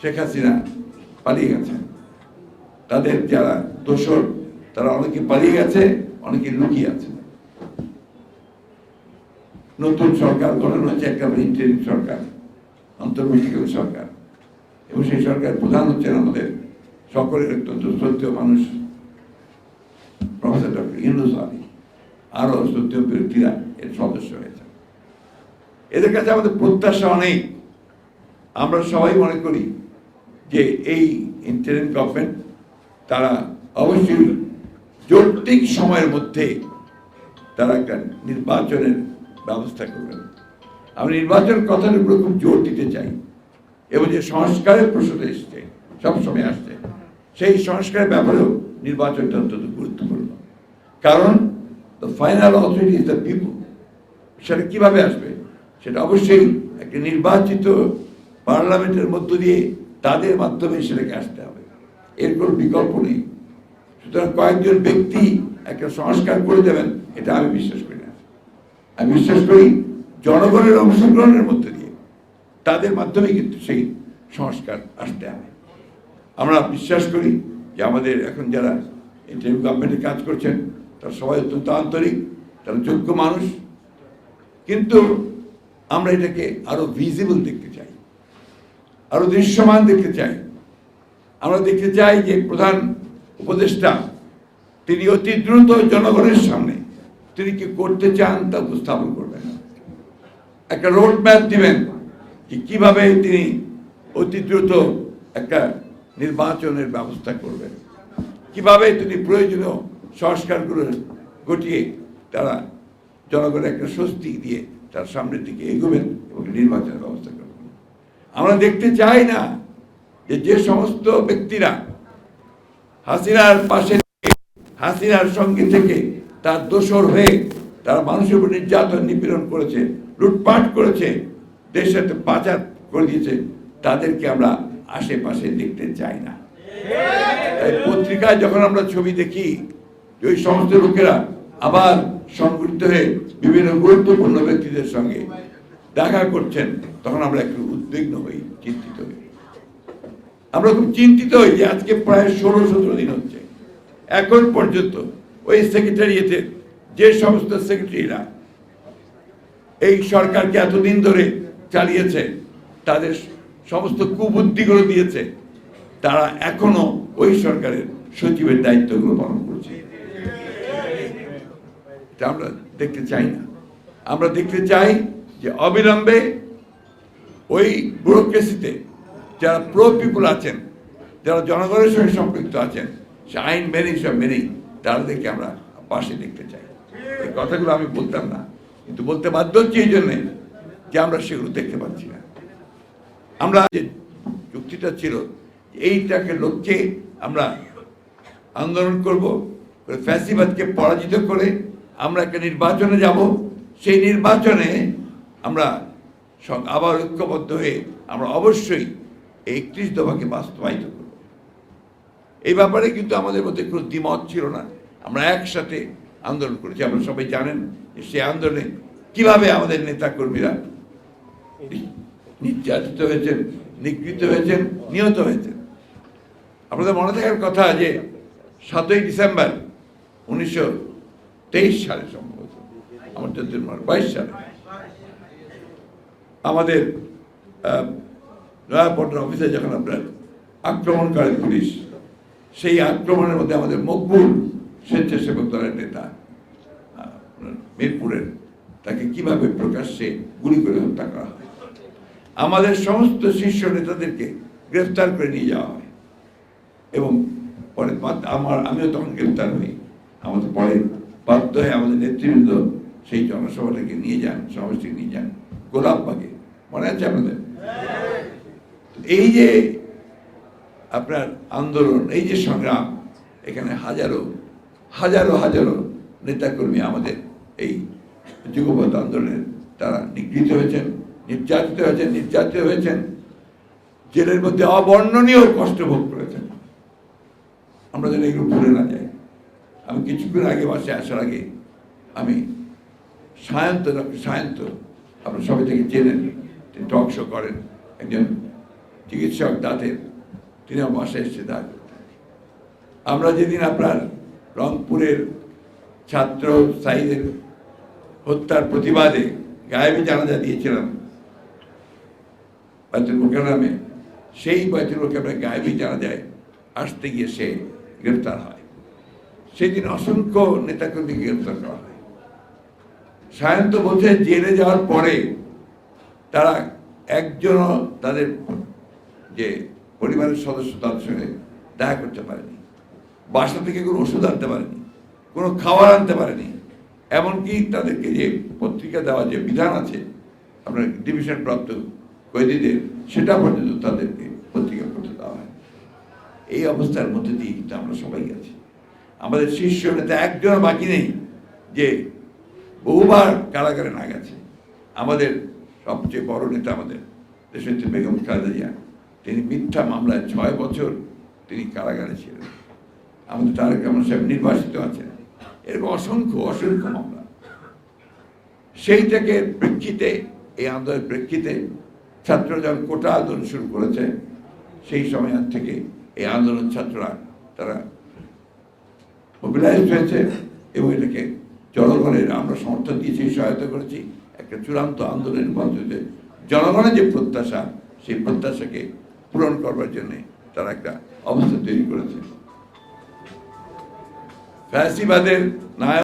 শেখ হাসিনা পালিয়ে গেছেন তাদের যারা দোসর তারা অনেকে পালিয়ে গেছে, অনেকে লুকিয়ে আছে। নতুন সরকার গঠন হচ্ছে একটা ইন্টারিম সরকার, অন্তর্বর্তীকালীন সরকার। এবং সেই সরকারের প্রধান হচ্ছেন আমাদের সকলের অত্যন্ত শ্রদ্ধেয় মানুষ, প্রফেসর ডক্টর ইন্দুস আলী। আরও শ্রদ্ধেয় ব্যক্তিরা এর সদস্য হয়েছেন। এদের কাছে আমাদের প্রত্যাশা অনেক। আমরা সবাই মনে করি যে এই ইন্টারিম গভর্নমেন্ট তারা অবশ্যই যৌক্তিক সময়ের মধ্যে তারা একটা নির্বাচনের ব্যবস্থা করবেন। আমি নির্বাচন কথার উপরে খুব জোর দিতে চাই। এবং যে সংস্কারের প্রশ্নটা এসছে সবসময় আসছে, সেই সংস্কারের ব্যাপারেও নির্বাচনটা অত্যন্ত গুরুত্বপূর্ণ। কারণ the final authority is the people সেটা কীভাবে আসবে? সেটা অবশ্যই একটা নির্বাচিত পার্লামেন্টের মধ্য দিয়ে তাদের মাধ্যমে সেটাকে আসতে হবে। এর কোনো বিকল্প নেই। সুতরাং কয়েকজন ব্যক্তি একটা সংস্কার করে দেবেন, এটা আমি বিশ্বাস করি না। আমি বিশ্বাস করি জনগণের অংশগ্রহণের মধ্যে দিয়ে তাদের মাধ্যমে কিন্তু সেই সংস্কার আসতে হবে। আমরা বিশ্বাস করি যে আমাদের এখন যারা ইন্টারিম গভর্নমেন্টে কাজ করছেন, তারা সবাই অত্যন্ত আন্তরিক, তারা যোগ্য মানুষ। কিন্তু আমরা এটাকে আরও ভিজিবল দেখতে চাই। আরও দৃশ্যমান দেখতে চাই। আমরা দেখতে চাই যে প্রধান উপদেষ্টা, তিনি অতি দ্রুত জনগণের সামনে তিনি কি করতে চান তা উপস্থাপন করবেন। একটা রোড ম্যাপ দিবেন যে কীভাবে তিনি অতি দ্রুত একটা নির্বাচনের ব্যবস্থা করবেন। কীভাবে তিনি প্রয়োজনীয় সংস্কারগুলো ঘটিয়ে তারা জনগণের একটা স্বস্তি দিয়ে তার সামনের দিকে এগোবেন এবং নির্বাচনের ব্যবস্থা আমরা দেখতে চাই না যে যে সমস্ত ব্যক্তিরা হাসিনার পাশে হাসিনার সঙ্গে থেকে তার দোষর হয়ে তারা মানুষের উপর নির্যাতন নিপীড়ন করেছে, লুটপাট করেছে, দেশের পাচার করে দিয়েছে, তাদেরকে আমরা আশেপাশে দেখতে চাই না। তাই পত্রিকায় যখন আমরা ছবি দেখি ওই সমস্ত লোকেরা আবার সংগঠিত হয়ে বিভিন্ন গুরুত্বপূর্ণ ব্যক্তিদের সঙ্গে দেখা করছেন, তখন আমরা একটু উদ্বিগ্ন হই, চিন্তিত হই। আমরা খুব চিন্তিত হই যে আজকে প্রায় ষোলো সতেরো দিন হচ্ছে। এখন পর্যন্ত ওই সেক্রেটারিয়েটের যে সমস্ত সেক্রেটারিরা এই সরকারকে এতদিন ধরে চালিয়েছে, তাদের সমস্ত কুবুদ্ধিগুলো দিয়েছে, তারা এখনও ওই সরকারের সচিবের দায়িত্বগুলো পালন করছে। আমরা দেখতে চাই না। আমরা দেখতে চাই যে অবিলম্বে ওই ব্যুরোক্রেসিতে যারা প্রো পিপুল আছেন, যারা জনগণের সঙ্গে সম্পৃক্ত আছেন, সে আইন মেনেই সব মেনেই তাদেরকে আমরা পাশে দেখতে চাই। এই কথাগুলো আমি বলতাম না, কিন্তু বলতে বাধ্য হচ্ছি এই জন্যে যে আমরা সেগুলো দেখতে পাচ্ছি না। আমরা যে যুক্তিটা ছিল, এইটাকে লক্ষ্যে আমরা আন্দোলন করব করে ফ্যাসিবাদকে পরাজিত করে আমরা একটা নির্বাচনে যাব। সেই নির্বাচনে আমরা আবার ঐক্যবদ্ধ হয়ে আমরা অবশ্যই এই একত্রিশ দফাকে বাস্তবায়িত করব। এই ব্যাপারে কিন্তু আমাদের মধ্যে কোনো দ্বিমত ছিল না। আমরা একসাথে আন্দোলন করেছি। আপনারা সবাই জানেন যে সেই আন্দোলনে কীভাবে আমাদের নেতা কর্মীরা নির্যাতিত হয়েছেন, নিগৃহীত হয়েছেন, নিহত হয়েছেন। আপনাদের মনে থাকার কথা যে সাতই ডিসেম্বর উনিশশো তেইশ সালে সম্ভবত আমার মনে বাইশ সালে। আমাদের আহ, নয়াপট্টন অফিসে যখন আপনার আক্রমণ করে পুলিশ সেই আক্রমণের মধ্যে আমাদের মকবুল স্বেচ্ছাসেবক দলের নেতা মিরপুরের তাকে কীভাবে প্রকাশ্যে গুলি করে হত্যা করা হয়? আমাদের সমস্ত শীর্ষ নেতাদেরকে গ্রেফতার করে নিয়ে যাওয়া হয়। এবং পরে আমার আমিও তখন গ্রেফতার হই। আমাদের পরে বাধ্য হয়ে আমাদের নেতৃবৃন্দ সেই জনসভাটাকে নিয়ে যান সমাবেশটি নিয়ে যান গোলাপবাগে মনে আছে আপনাদের? এই যে আপনার আন্দোলন, এই যে সংগ্রাম, এখানে হাজারো হাজারো হাজারো নেতাকর্মী আমাদের এই যুগপথ আন্দোলনের তারা নিগৃহীত হয়েছেন, নির্যাতিত হয়েছেন নির্যাতিত হয়েছেন, জেলের মধ্যে অবর্ণনীয় কষ্ট ভোগ করেছেন। আমরা যেন এগুলো ভুলে না যাই। আমি কিছুক্ষণ আগে বাসে আসার আগে আমি সায়ন্ত সায়ন্ত, আপনার সবাই থেকে চেনেন। শো করেন, একজন চিকিৎসক দাঁতের তিনি আমার বাসায় এসে দেখা আমরা যেদিন আপনার রংপুরের ছাত্র সাইদের হত্যার প্রতিবাদে গায়েবী জানাজা দিয়েছিলাম বাইতুল মোকারমে সেই বাইতুল মোকারমে গায়েবী জানাজায় আসতে গিয়ে সে গ্রেফতার হয়। সেদিন অসংখ্য নেতাকর্মীকে গ্রেফতার করা হয়। সায়ন্ত বলছে জেলে যাওয়ার পরে তারা একজনও তাদের যে পরিবারের সদস্য তাদের সঙ্গে দেখা করতে পারেনি। বাসা থেকে কোনো ওষুধ আনতে পারেনি, কোনো খাবার আনতে পারেনি। এমনকি তাদেরকে যে পত্রিকা দেওয়া যে বিধান আছে, আপনার ডিভিশন প্রাপ্ত কয়েদিদের, সেটা পর্যন্ত তাদেরকে পত্রিকা করতে দেওয়া হয় এই অবস্থার মধ্যে দিয়ে কিন্তু আমরা সবাই আছি। আমাদের শীর্ষ নেতা একজন বাকি নেই যে বহুবার কারাগারে না গেছে। আমাদের সবচেয়ে বড় নেতা আমাদের। দেশনেত্রী বেগম খালেদা তিনি মিথ্যা মামলায় ছয় বছর তিনি কারাগারে ছিলেন। আমাদের তারেক রহমান সাহেব নির্বাসিত আছেন। এরকম অসংখ্য অসংখ্য মামলা। সেইটাকে প্রেক্ষিতে, এই আন্দোলনের প্রেক্ষিতে ছাত্র যখন কোটা আন্দোলন শুরু করেছে, সেই সময় থেকে এই আন্দোলন ছাত্ররা তারা মোবিলাইজ হয়েছে এবং এটাকে জনগণের আমরা সমর্থন দিয়েছি, সহায়তা করেছি। একটা চূড়ান্ত আন্দোলনের মধ্যে জনগণের যে প্রত্যাশা, সেই প্রত্যাশাকে পূরণ করবার জন্যে তারা একটা অবস্থা তৈরি করেছে। ফ্যাসিবাদের নায়ক